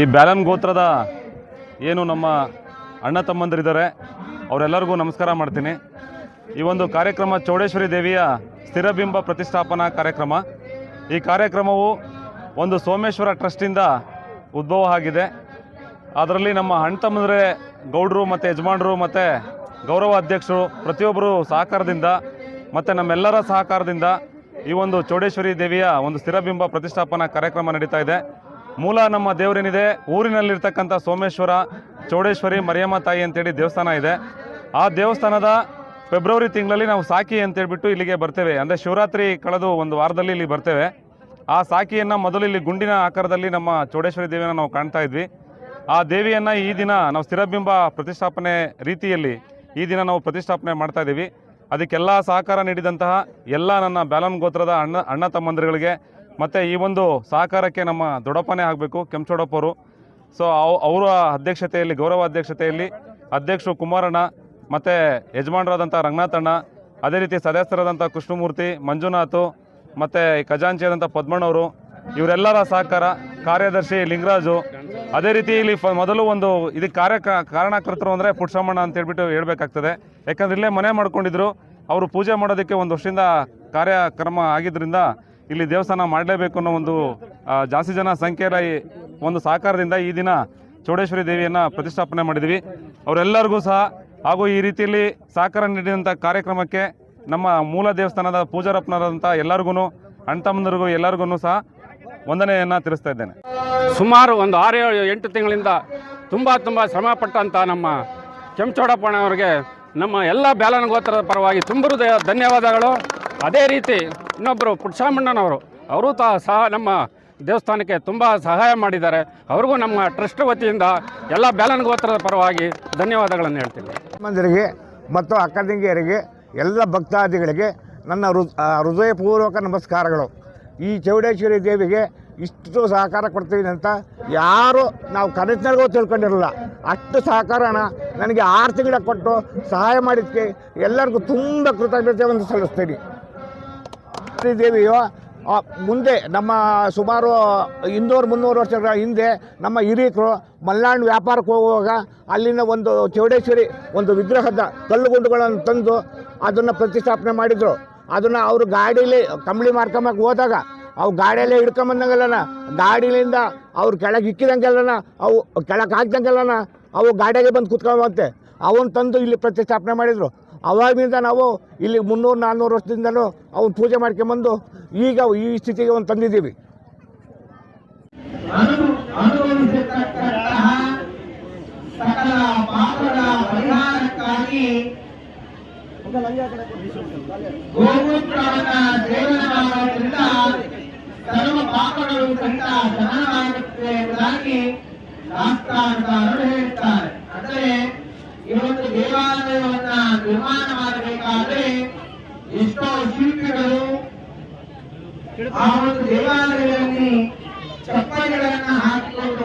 ಈ ಬ್ಯಾಲನ್ ಗೋತ್ರದ ಏನು ನಮ್ಮ ಅಣ್ಣ ತಮ್ಮಂದರಿದ್ದಾರೆ, ಅವರೆಲ್ಲರಿಗೂ ನಮಸ್ಕಾರ ಮಾಡ್ತೀನಿ. ಈ ಒಂದು ಕಾರ್ಯಕ್ರಮ ಚೌಡೇಶ್ವರಿ ದೇವಿಯ ಸ್ಥಿರಬಿಂಬ ಪ್ರತಿಷ್ಠಾಪನಾ ಕಾರ್ಯಕ್ರಮ. ಈ ಕಾರ್ಯಕ್ರಮವು ಒಂದು ಸೋಮೇಶ್ವರ ಟ್ರಸ್ಟಿಂದ ಉದ್ಭವ ಆಗಿದೆ. ಅದರಲ್ಲಿ ನಮ್ಮ ಅಣ್ಣ ತಮ್ಮಂದರೆ ಗೌಡರು ಮತ್ತು ಯಜಮಾನರು ಮತ್ತು ಗೌರವ ಅಧ್ಯಕ್ಷರು ಪ್ರತಿಯೊಬ್ಬರು ಸಹಕಾರದಿಂದ ಮತ್ತು ನಮ್ಮೆಲ್ಲರ ಸಹಕಾರದಿಂದ ಈ ಒಂದು ಚೌಡೇಶ್ವರಿ ದೇವಿಯ ಒಂದು ಸ್ಥಿರಬಿಂಬ ಪ್ರತಿಷ್ಠಾಪನಾ ಕಾರ್ಯಕ್ರಮ ನಡೀತಾ ಇದೆ. ಮೂಲ ನಮ್ಮ ದೇವರೇನಿದೆ? ಊರಿನಲ್ಲಿರ್ತಕ್ಕಂಥ ಸೋಮೇಶ್ವರ, ಚೌಡೇಶ್ವರಿ, ಮರಿಯಮ್ಮ ತಾಯಿ ಅಂತೇಳಿ ದೇವಸ್ಥಾನ ಇದೆ. ಆ ದೇವಸ್ಥಾನದ ಫೆಬ್ರವರಿ ತಿಂಗಳಲ್ಲಿ ನಾವು ಸಾಕಿ ಅಂತೇಳ್ಬಿಟ್ಟು ಇಲ್ಲಿಗೆ ಬರ್ತೇವೆ. ಅಂದರೆ ಶಿವರಾತ್ರಿ ಕಳೆದು ಒಂದು ವಾರದಲ್ಲಿ ಇಲ್ಲಿ ಬರ್ತೇವೆ. ಆ ಸಾಕಿಯನ್ನು ಮೊದಲು ಇಲ್ಲಿ ಗುಂಡಿನ ಆಕಾರದಲ್ಲಿ ನಮ್ಮ ಚೌಡೇಶ್ವರಿ ದೇವಿಯನ್ನು ನಾವು ಕಾಣ್ತಾ ಇದ್ವಿ. ಆ ದೇವಿಯನ್ನು ಈ ದಿನ ನಾವು ಸ್ಥಿರಬಿಂಬ ಪ್ರತಿಷ್ಠಾಪನೆ ರೀತಿಯಲ್ಲಿ ಈ ದಿನ ನಾವು ಪ್ರತಿಷ್ಠಾಪನೆ ಮಾಡ್ತಾ ಇದ್ದೀವಿ. ಅದಕ್ಕೆಲ್ಲ ಸಹಕಾರ ನೀಡಿದಂತಹ ಎಲ್ಲ ನನ್ನ ಬ್ಯಾಲನ್ ಗೋತ್ರದ ಅಣ್ಣ ಅಣ್ಣ ತಮ್ಮಂದಿರುಗಳಿಗೆ ಮತ್ತು ಈ ಒಂದು ಸಹಕಾರಕ್ಕೆ ನಮ್ಮ ದೊಡಪ್ಪನೇ ಆಗಬೇಕು ಕೆಂಚೋಡಪ್ಪವರು ಸೊ ಅವ್, ಅವರ ಅಧ್ಯಕ್ಷತೆಯಲ್ಲಿ, ಗೌರವ ಅಧ್ಯಕ್ಷತೆಯಲ್ಲಿ ಅಧ್ಯಕ್ಷರು ಕುಮಾರಣ್ಣ, ಮತ್ತು ಯಜಮಾನರಾದಂಥ ರಂಗನಾಥಣ್ಣ ಅದೇ ರೀತಿ ಸದಸ್ಯರಾದಂಥ ಕೃಷ್ಣಮೂರ್ತಿ, ಮಂಜುನಾಥು, ಮತ್ತು ಖಜಾಂಚಿಯಾದಂಥ ಪದ್ಮಣ್ಣವರು ಇವರೆಲ್ಲರ ಸಹಕಾರ, ಕಾರ್ಯದರ್ಶಿ ಲಿಂಗರಾಜು, ಅದೇ ರೀತಿ ಇಲ್ಲಿ ಮೊದಲು ಒಂದು ಇದಕ್ಕೆ ಕಾರ್ಯ ಕಾರಣಕರ್ತರು ಅಂದರೆ ಪುಟ್ಸಮ್ಮಣ್ಣ ಅಂತ ಹೇಳ್ಬಿಟ್ಟು ಹೇಳಬೇಕಾಗ್ತದೆ. ಯಾಕಂದ್ರೆ ಇಲ್ಲೇ ಮನೆ ಮಾಡ್ಕೊಂಡಿದ್ರು, ಅವರು ಪೂಜೆ ಮಾಡೋದಕ್ಕೆ ಒಂದು ವರ್ಷದಿಂದ ಕಾರ್ಯಕ್ರಮ ಆಗಿದ್ದರಿಂದ ಇಲ್ಲಿ ದೇವಸ್ಥಾನ ಮಾಡಲೇಬೇಕು ಅನ್ನೋ ಒಂದು ಜಾಸ್ತಿ ಜನ ಸಂಖ್ಯೆಯ ಒಂದು ಸಹಕಾರದಿಂದ ಈ ದಿನ ಚೌಡೇಶ್ವರಿ ದೇವಿಯನ್ನು ಪ್ರತಿಷ್ಠಾಪನೆ ಮಾಡಿದ್ವಿ. ಅವರೆಲ್ಲರಿಗೂ ಸಹ, ಹಾಗೂ ಈ ರೀತಿಯಲ್ಲಿ ಸಹಕಾರ ನೀಡಿದಂಥ ಕಾರ್ಯಕ್ರಮಕ್ಕೆ ನಮ್ಮ ಮೂಲ ದೇವಸ್ಥಾನದ ಪೂಜಾರಪ್ಪನಾದಂಥ ಎಲ್ಲರಿಗೂ ಅಣ್ಣ ತಮ್ಮಂದಿರಿಗೂ ಎಲ್ಲರಿಗೂ ಸಹ ವಂದನೆಯನ್ನು ತಿಳಿಸ್ತಾ ಇದ್ದೇನೆ. ಸುಮಾರು ಒಂದು ಆರು ಏಳು ಎಂಟು ತಿಂಗಳಿಂದ ತುಂಬ ತುಂಬ ಶ್ರಮಪಟ್ಟಂಥ ನಮ್ಮ ಕೆಂಚೋಡಪ್ಪನವರಿಗೆ ನಮ್ಮ ಎಲ್ಲ ಬ್ಯಾಲನ ಗೋತ್ರದ ಪರವಾಗಿ ತುಂಬ ಧನ್ಯವಾದಗಳು. ಅದೇ ರೀತಿ ಇನ್ನೊಬ್ಬರು ಪುಟ್ಸಾಮಣ್ಣನವರು, ಅವರು ತಾ ಸಹ ನಮ್ಮ ದೇವಸ್ಥಾನಕ್ಕೆ ತುಂಬ ಸಹಾಯ ಮಾಡಿದ್ದಾರೆ. ಅವ್ರಿಗೂ ನಮ್ಮ ಟ್ರಸ್ಟ್ ವತಿಯಿಂದ ಎಲ್ಲ ಬ್ಯಾಲನ್ ಗೋತ್ರದ ಪರವಾಗಿ ಧನ್ಯವಾದಗಳನ್ನು ಹೇಳ್ತೀನಿ. ಮಂದಿರಿಗೆ ಮತ್ತು ಅಕ್ಕದಿಂಗಿಯರಿಗೆ ಎಲ್ಲ ಭಕ್ತಾದಿಗಳಿಗೆ ನನ್ನ ಹೃ ಹೃದಯಪೂರ್ವಕ ನಮಸ್ಕಾರಗಳು. ಈ ಚೌಡೇಶ್ವರಿ ದೇವಿಗೆ ಇಷ್ಟು ಸಹಕಾರ ಕೊಡ್ತೀನಿ ಅಂತ ಯಾರು ನಾವು ಕನಸಿನಲ್ಲಿಗೂ ತಿಳ್ಕೊಂಡಿರಲ್ಲ. ಅಷ್ಟು ಸಹಕಾರನ ನನಗೆ ಆರು ತಿಂಗಳ ಕೊಟ್ಟು ಸಹಾಯ ಮಾಡಿದ್ದಕ್ಕೆ ಎಲ್ಲರಿಗೂ ತುಂಬ ಕೃತಜ್ಞತೆಯನ್ನು ಸಲ್ಲಿಸ್ತೀನಿ. ಶ್ರೀ ದೇವಿಯು ಮುಂದೆ ನಮ್ಮ ಸುಮಾರು ಇನ್ನೂರು ಮುನ್ನೂರು ವರ್ಷಗಳ ಹಿಂದೆ ನಮ್ಮ ಹಿರಿಯಕರು ಮಲ್ನಾಡು ವ್ಯಾಪಾರಕ್ಕೆ ಹೋಗುವಾಗ ಅಲ್ಲಿನ ಒಂದು ಚೌಡೇಶ್ವರಿ ಒಂದು ವಿಗ್ರಹದ ಕಲ್ಲುಗುಂಡುಗಳನ್ನು ತಂದು ಅದನ್ನು ಪ್ರತಿಷ್ಠಾಪನೆ ಮಾಡಿದರು. ಅದನ್ನು ಅವರು ಗಾಡೀಲಿ ಕಂಬಳಿ ಮಾರ್ಕೊಂಬಕ್ಕೆ ಹೋದಾಗ ಅವು ಗಾಡಿಯಲ್ಲೇ ಹಿಡ್ಕೊಂಬಂದಂಗೆಲ್ಲನ, ಗಾಡಿಲಿಂದ ಅವ್ರು ಕೆಳಗೆ ಇಕ್ಕಿದಂಗೆಲ್ಲನ, ಅವು ಕೆಳಗೆ ಹಾಕ್ದಂಗೆಲ್ಲನ ಅವು ಗಾಡಿಯಾಗೆ ಬಂದು ಕುತ್ಕೊಂಬಂತೆ. ಅವನ್ನ ತಂದು ಇಲ್ಲಿ ಪ್ರತಿಷ್ಠಾಪನೆ ಮಾಡಿದರು. ಅವಾಗಿನಿಂದ ನಾವು ಇಲ್ಲಿ ಮುನ್ನೂರು, ನಾನ್ನೂರು ವರ್ಷದಿಂದಲೂ ಅವನು ಪೂಜೆ ಮಾಡ್ಕೊಂಬಂದು ಈಗ ಈ ಸ್ಥಿತಿಗೆ ಒಂದು ತಂದಿದ್ದೀವಿ. ಸೇವನೆ ಆ ಒಂದು ದೇವಾಲಯದಲ್ಲಿ ಚಪ್ಪಲಿಗಳನ್ನ ಹಾಕಿಕೊಂಡು